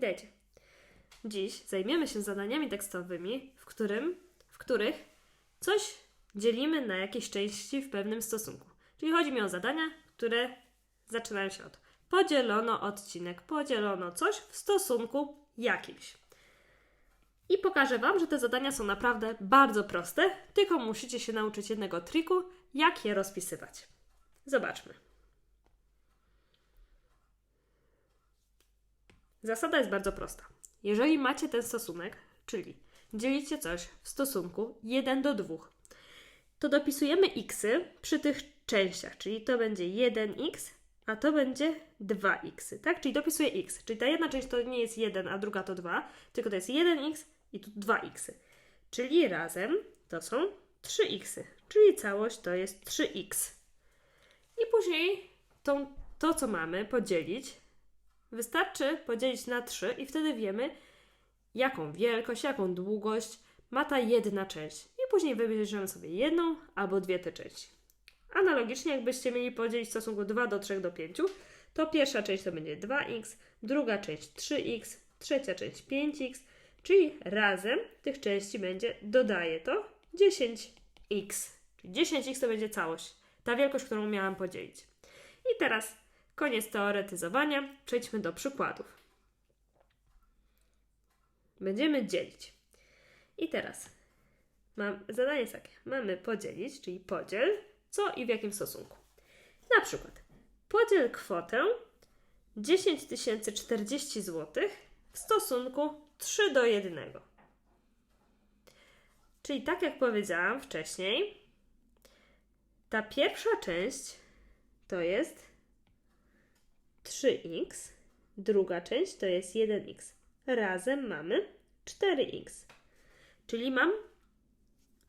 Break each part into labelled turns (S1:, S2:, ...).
S1: Witajcie. Dziś zajmiemy się zadaniami tekstowymi, w, którym, w których coś dzielimy na jakieś części w pewnym stosunku. Czyli chodzi mi o zadania, które zaczynają się od podzielono odcinek, podzielono coś w stosunku jakimś. I pokażę Wam, że te zadania są naprawdę bardzo proste, tylko musicie się nauczyć jednego triku, jak je rozpisywać. Zobaczmy. Zasada jest bardzo prosta. Jeżeli macie ten stosunek, czyli dzielicie coś w stosunku 1 do 2, to dopisujemy xy przy tych częściach, czyli to będzie 1x, a to będzie 2x, tak? Czyli dopisuję x, czyli ta jedna część to nie jest 1, a druga to 2, tylko to jest 1x i tu 2x. Czyli razem to są 3x, czyli całość to jest 3x. I później tą, to, co mamy, podzielić Wystarczy podzielić na 3 i wtedy wiemy, jaką wielkość, jaką długość ma ta jedna część. I później wybierzemy sobie jedną albo dwie te części. Analogicznie, jakbyście mieli podzielić w stosunku 2 do 3 do 5, to pierwsza część to będzie 2x, druga część 3x, trzecia część 5x, czyli razem tych części będzie, dodaję to, 10x. Czyli 10x to będzie całość, ta wielkość, którą miałam podzielić. I teraz Koniec teoretyzowania, przejdźmy do przykładów. Będziemy dzielić. I teraz mam, zadanie jest takie. Mamy podzielić, czyli podziel, co i w jakim stosunku. Na przykład podziel kwotę 10 040 zł w stosunku 3 do 1. Czyli tak jak powiedziałam wcześniej, ta pierwsza część to jest 3x, druga część to jest 1x. Razem mamy 4x. Czyli mam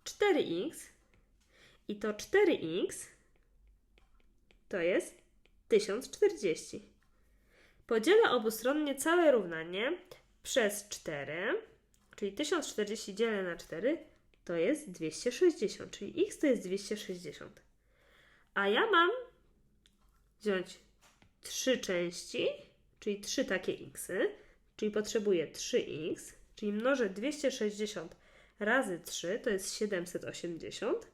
S1: 4x i to 4x to jest 1040. Podzielę obustronnie całe równanie przez 4, czyli 1040 dzielę na 4 to jest 260, czyli x to jest 260. A ja mam wziąć trzy części, czyli trzy takie xy, czyli potrzebuję 3x, czyli mnożę 260 razy 3, to jest 780.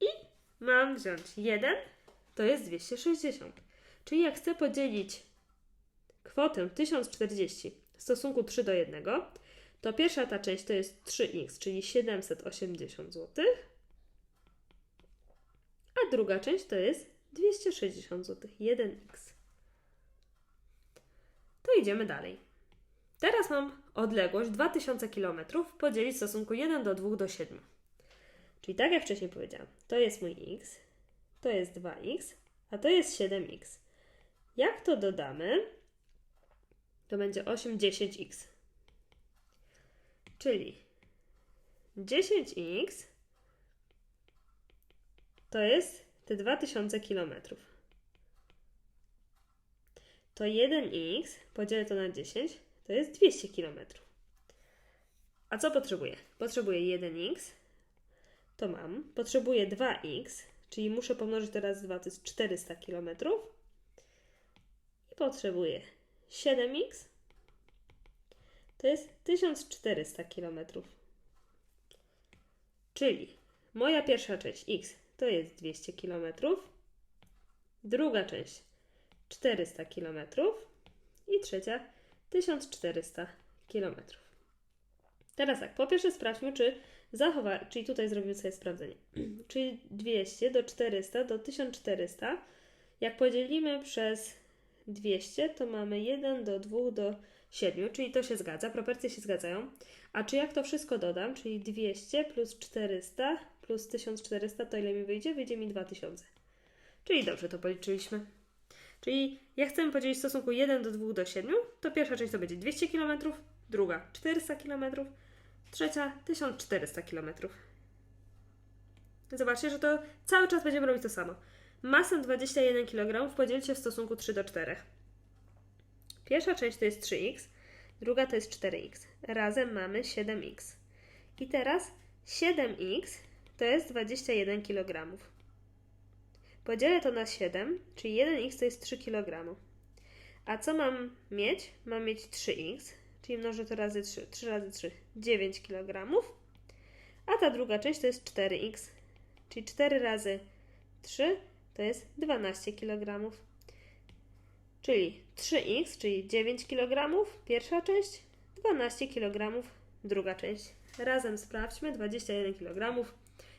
S1: I mam wziąć 1, to jest 260. Czyli jak chcę podzielić kwotę 1040 w stosunku 3 do 1, to pierwsza ta część to jest 3x, czyli 780 zł, a druga część to jest 260 zł, 1x. To idziemy dalej. Teraz mam odległość 2000 km podzielić w stosunku 1 do 2 do 7. Czyli tak jak wcześniej powiedziałam, to jest mój x, to jest 2x, a to jest 7x. Jak to dodamy, to będzie 8, 10x. Czyli 10x to jest te 2000 km. To 1x, podzielę to na 10, to jest 200 km. A co potrzebuję? Potrzebuję 1x, to mam. Potrzebuję 2x, czyli muszę pomnożyć teraz 2, to jest 400 km. I potrzebuję 7x, to jest 1400 km. Czyli moja pierwsza część x to jest 200 km. Druga część 400 km i trzecia 1400 km. Teraz tak, po pierwsze sprawdźmy, czy zachowa, czyli tutaj zrobimy sobie sprawdzenie. czyli 200 do 400 do 1400, jak podzielimy przez 200, to mamy 1 do 2 do 7, czyli to się zgadza, proporcje się zgadzają. A czy jak to wszystko dodam, czyli 200 plus 400 plus 1400 to ile mi wyjdzie? Wyjdzie mi 2000. Czyli dobrze to policzyliśmy. Czyli jak chcemy podzielić w stosunku 1 do 2 do 7, to pierwsza część to będzie 200 km, druga 400 km, trzecia 1400 km. Zobaczcie, że to cały czas będziemy robić to samo. Masę 21 kg podzielcie w stosunku 3 do 4. Pierwsza część to jest 3x, druga to jest 4x. Razem mamy 7x. I teraz 7x to jest 21 kg. Podzielę to na 7, czyli 1x to jest 3 kg. A co mam mieć? Mam mieć 3x, czyli mnożę to razy 3. 3 razy 3, 9 kg. A ta druga część to jest 4x, czyli 4 razy 3 to jest 12 kg. Czyli 3x, czyli 9 kg, pierwsza część, 12 kg, druga część. Razem sprawdźmy, 21 kg,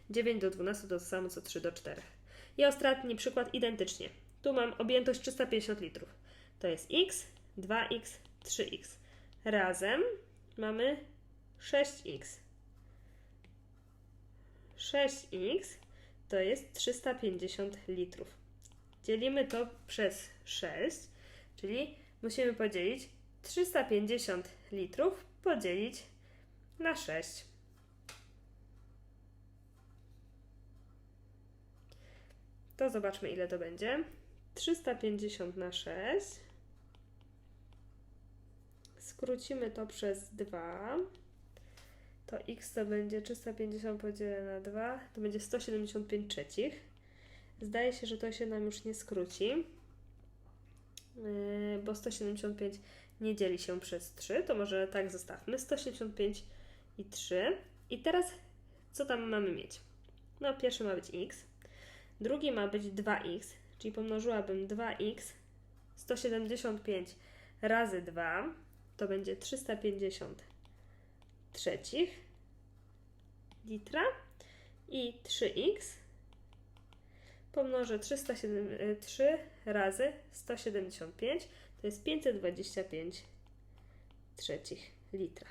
S1: 9 do 12 to samo co 3 do 4. I ostatni przykład identycznie. Tu mam objętość 350 litrów. To jest x, 2x, 3x. Razem mamy 6x. 6x to jest 350 litrów. Dzielimy to przez 6, czyli musimy podzielić 350 litrów podzielić na 6. To zobaczmy, ile to będzie. 350 na 6. Skrócimy to przez 2. To x to będzie 350 podzielone na 2. To będzie 175 trzecich. Zdaje się, że to się nam już nie skróci, yy, bo 175 nie dzieli się przez 3. To może tak zostawmy. 175 i 3. I teraz co tam mamy mieć? No, pierwszy ma być x. Drugi ma być 2x, czyli pomnożyłabym 2x 175 razy 2 to będzie 350 trzecich litra i 3x pomnożę 303 razy 175 to jest 525 trzecich litra.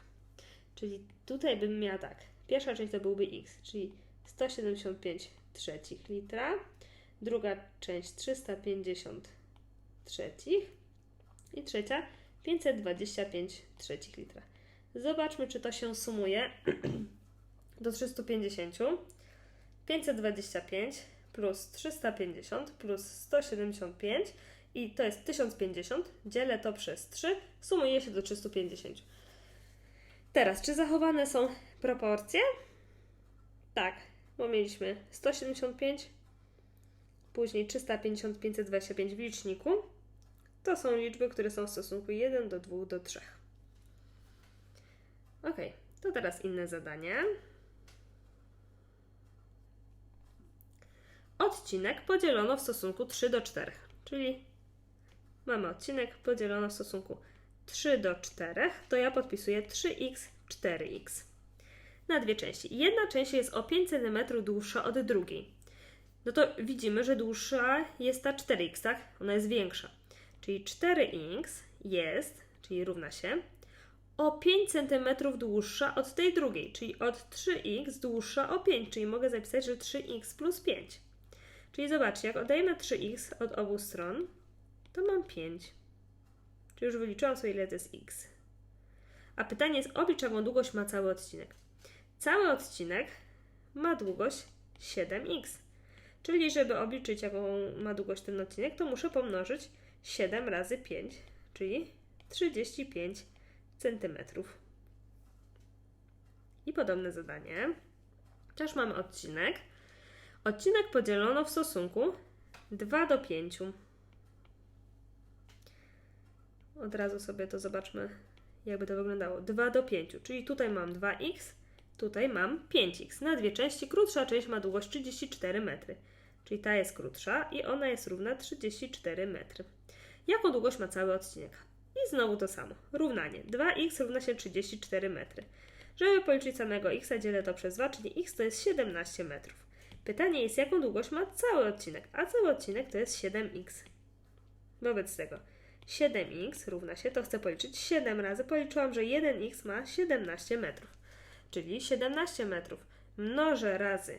S1: Czyli tutaj bym miała tak. Pierwsza część to byłby x, czyli 175 trzecich litra. Druga część 350 trzecich. I trzecia 525 trzecich litra. Zobaczmy, czy to się sumuje do 350. 525 plus 350 plus 175 i to jest 1050. Dzielę to przez 3, sumuje się do 350. Teraz, czy zachowane są proporcje? Tak, bo mieliśmy 175, później 350, 525 w liczniku. To są liczby, które są w stosunku 1 do 2 do 3. Ok, to teraz inne zadanie. Odcinek podzielono w stosunku 3 do 4, czyli mamy odcinek podzielono w stosunku 3 do 4, to ja podpisuję 3x, 4x na dwie części. Jedna część jest o 5 cm dłuższa od drugiej. No to widzimy, że dłuższa jest ta 4x, tak? Ona jest większa. Czyli 4x jest, czyli równa się, o 5 cm dłuższa od tej drugiej, czyli od 3x dłuższa o 5, czyli mogę zapisać, że 3x plus 5. Czyli zobaczcie, jak odejmę 3x od obu stron, to mam 5. Czyli już wyliczyłam sobie, ile to jest x. A pytanie jest, oblicz jaką długość ma cały odcinek. Cały odcinek ma długość 7x. Czyli żeby obliczyć, jaką ma długość ten odcinek, to muszę pomnożyć 7 razy 5, czyli 35 cm. I podobne zadanie. Też mamy odcinek. Odcinek podzielono w stosunku 2 do 5. Od razu sobie to zobaczmy, jakby to wyglądało. 2 do 5, czyli tutaj mam 2x, tutaj mam 5x. Na dwie części krótsza część ma długość 34 metry, czyli ta jest krótsza i ona jest równa 34 metry. Jaką długość ma cały odcinek? I znowu to samo. Równanie. 2x równa się 34 metry. Żeby policzyć samego x, dzielę to przez 2, czyli x to jest 17 metrów. Pytanie jest, jaką długość ma cały odcinek, a cały odcinek to jest 7x. Wobec tego 7x równa się, to chcę policzyć 7 razy. Policzyłam, że 1x ma 17 metrów, czyli 17 metrów mnożę razy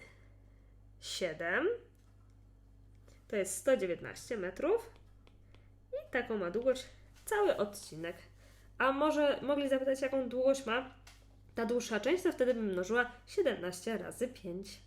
S1: 7 to jest 119 metrów i taką ma długość cały odcinek. A może mogli zapytać, jaką długość ma ta dłuższa część, to wtedy bym mnożyła 17 razy 5.